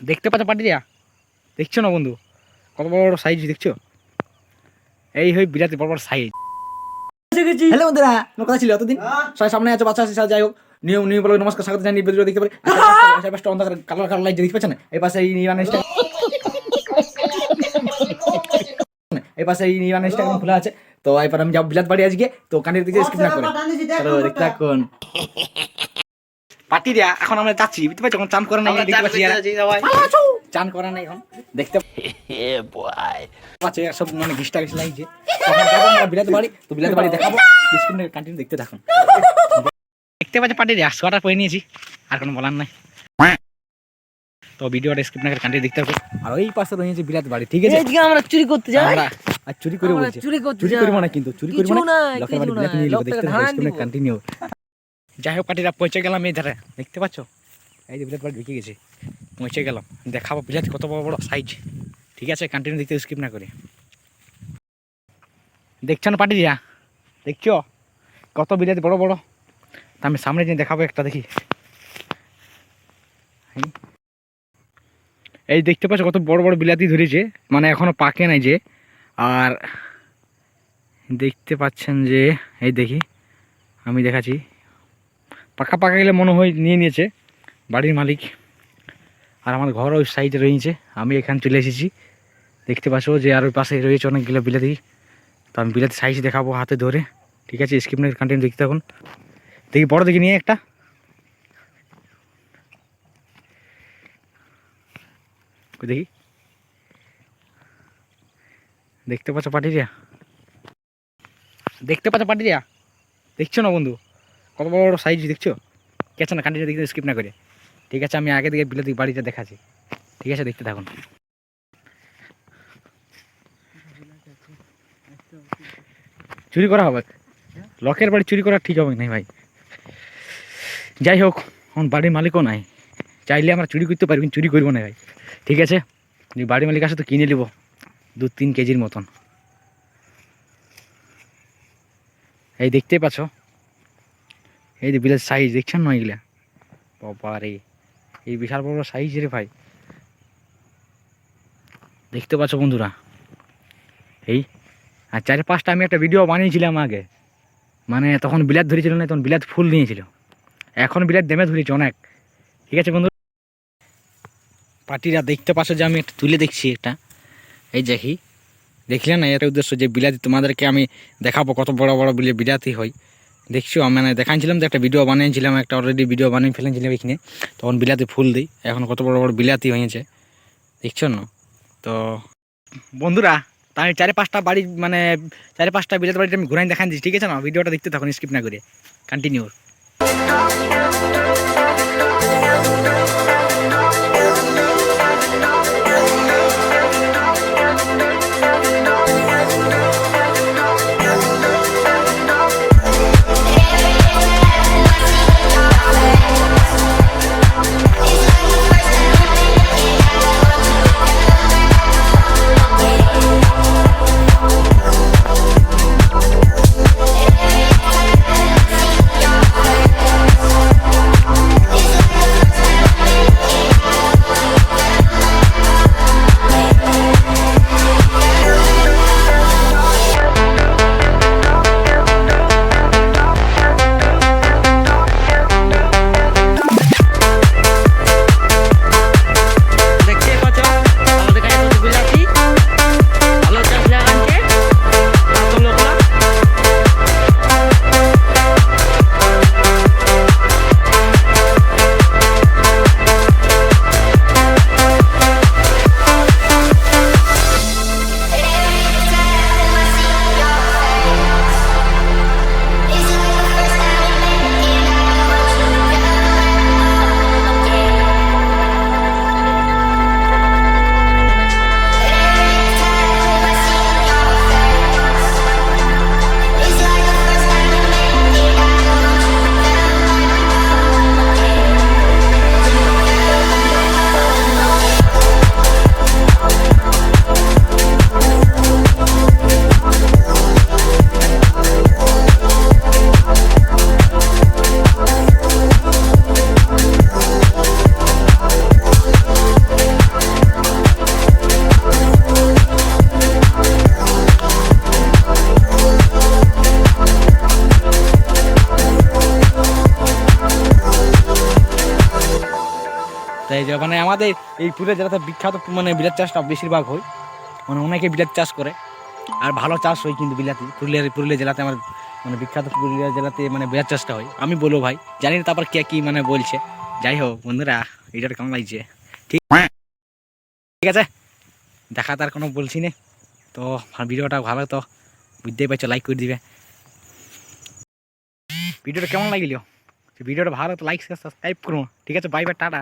দেখতে পাচ্ছ পাটিয়া দেখছ না বন্ধু কত বড় বড় সাইজ দেখছ এই হই বিরাট বড় বড় সাইজ হ্যালো বন্ধুরা আমার কথা ছিল এতদিন সবাই সামনে আছে বাচ্চা আছে যাই হোক নিয়ম নিয়ম বলে নমস্কার স্বাগত জানিয়ে ভিডিও দেখতে পারি পাশে অন্ধকার কালার কালার লাইট দেখতে পাচ্ছেন এই পাশে এই নিবান এই পাশে এই নিবান ইনস্টাগ্রাম খোলা আছে তো এবার আমি যাব বিলাত বাড়ি আজকে তো কানের দিকে স্কিপ না করে দেখতে থাকুন পার্টি দিয়া এখন আমরা যাচ্ছি বুঝতে পারছ? এখন চান করে নাই দেখতে পাচ্ছি চান করা নাই এখন দেখতে পাচ্ছি সব মানে গিস্টা গিস লাগছে বিলাত বাড়ি তো বিলাত বাড়ি দেখাবো। স্ক্রিনে কন্টিনিউ দেখতে থাকুন। দেখতে পাচ্ছি পার্টি দিয়া সোয়াটার পরে নিয়েছি। আর কোনো বলার নাই। তো ভিডিওটা স্ক্রিপ না কন্টিনিউ দেখতে হবে আর ওই পাশে রয়েছে বিলাত বাড়ি ঠিক আছে? এইদিকে আমরা চুরি করতে যাই। আমরা আর চুরি করে বলছি। চুরি করতে চুরি। করব না কিন্তু চুরি করব কিছু না লোকের বাড়ি নাই, নিয়ে লোক দেখতে কন্টিনিউ যাই হোক পার্টিরা পৌঁছে গেলাম এই ধারে দেখতে পাচ্ছ? এই যে বাড়ি ঢুকে গেছে। পৌঁছে গেলাম। দেখাবো বিলাত কত বড় বড় সাইজ ঠিক আছে কন্টিনিউ দেখতে স্কিপ না করে। দেখছ না দিয়া দেখছ? কত বিলাত বড় বড়। তা আমি সামনে নিয়ে দেখাবো একটা দেখি। এই। দেখতে পাচ্ছ কত বড় বড় বিলাতি ধরেছে। মানে এখনও পাকে নাই যে। আর দেখতে পাচ্ছেন যে, এই দেখি, আমি দেখাচ্ছি। পাকা পাকা গেলে মনে হয় নিয়ে নিয়েছে বাড়ির মালিক। আর আমার ঘর ওই সাইডে রয়েছে। আমি এখানে চলে এসেছি। দেখতে পাচ্ছ যে আর ওই পাশে রয়েছে অনেকগুলো বিলাতি। তো আমি বিলাতি সাইজ দেখাবো হাতে ধরে। ঠিক আছে স্কিপ কন্টিনিউ দেখতে থাকুন। দেখি বড় দেখি নিয়ে একটা। দেখি। দেখতে পাচ্ছ পাটিরিয়া দেখতে পাচ্ছ পাটিরিয়া দেখছ না বন্ধু? কত বড় বড় সাইজ দেখছ? কেছে না, কান্ডিটা দেখতে স্কিপ না করে। ঠিক আছে, আমি আগে থেকে বিলাতি বাড়িটা দেখাচ্ছি। ঠিক আছে, দেখতে থাকুন। চুরি করা হবে? লকের বাড়ি চুরি করা ঠিক হবে না ভাই? যাই হোক, এখন বাড়ির মালিকও নাই। চাইলে আমরা চুরি করতে পারি, কিন্তু চুরি করব না ভাই। ঠিক আছে? বাড়ির মালিক আসে তো কিনে নেব। দু তিন কেজির মতন। এই দেখতেই পাচ্ছ? এই যে বিলের সাইজ দেখছেন না এগুলা? বাবা রে এই বিশাল বড় সাইজ রে ভাই। দেখতে পাচ্ছ বন্ধুরা? এই, আর চার পাঁচটা আমি একটা ভিডিও বানিয়েছিলাম আগে। মানে তখন বিলাত ধরেছিল না, তখন বিলাত ফুল নিয়েছিল। এখন বিলাত দেমে ধরেছে অনেক। ঠিক আছে বন্ধু? পার্টিরা দেখতে পাচ্ছ যে আমি একটা তুলে দেখছি একটা। এই দেখি দেখলে না এর উদ্দেশ্য যে বিলাতি তোমাদেরকে আমি দেখাবো কত বড় বড় বিলে বিলাতি হয়। দেখছ মানে দেখাইছিলাম যে একটা ভিডিও বানিয়েছিলাম একটা অলরেডি ভিডিও বানিয়ে ফেলেছিলাম এখানে। তখন বিলাতি ফুল দিই, এখন কত বড় বড় বিলাতি হয়েছে। দেখছ না? তো বন্ধুরা তাই চারে পাঁচটা বাড়ি মানে চারে পাঁচটা বিলাতি বাড়িটা আমি ঘুরাই দেখাই দিচ্ছি ঠিক আছে না? ভিডিওটা দেখতে তখন স্কিপ না করে। কন্টিনিউ তাই মানে আমাদের এই পুরুলিয়া জেলাতে বিখ্যাত মানে বিলাত চাষটা বেশিরভাগ হয় মানে অনেকে বিলাত চাষ করে, আর ভালো চাষ হয় কিন্তু বিলাতি, পুরুলিয়ার, পুরুলিয়া জেলাতে আমার মানে বিখ্যাত পুরুলিয়া জেলাতে মানে বিলাত চাষটা হয়। আমি বলব ভাই, জানি না তারপর কে কি মানে বলছে, যাই হোক বন্ধুরা এইটার কেমন লাগছে? ঠিক ঠিক আছে, দেখা তার কোনো বলছি না। তো ভিডিওটা ভালো তো বুঝতেই পারছ লাইক করে দিবে। ভিডিওটা কেমন লাগিল? ভিডিওটা ভালো তো লাইক সাবস্ক্রাইব করুন ঠিক আছে বাই বাই টাটা।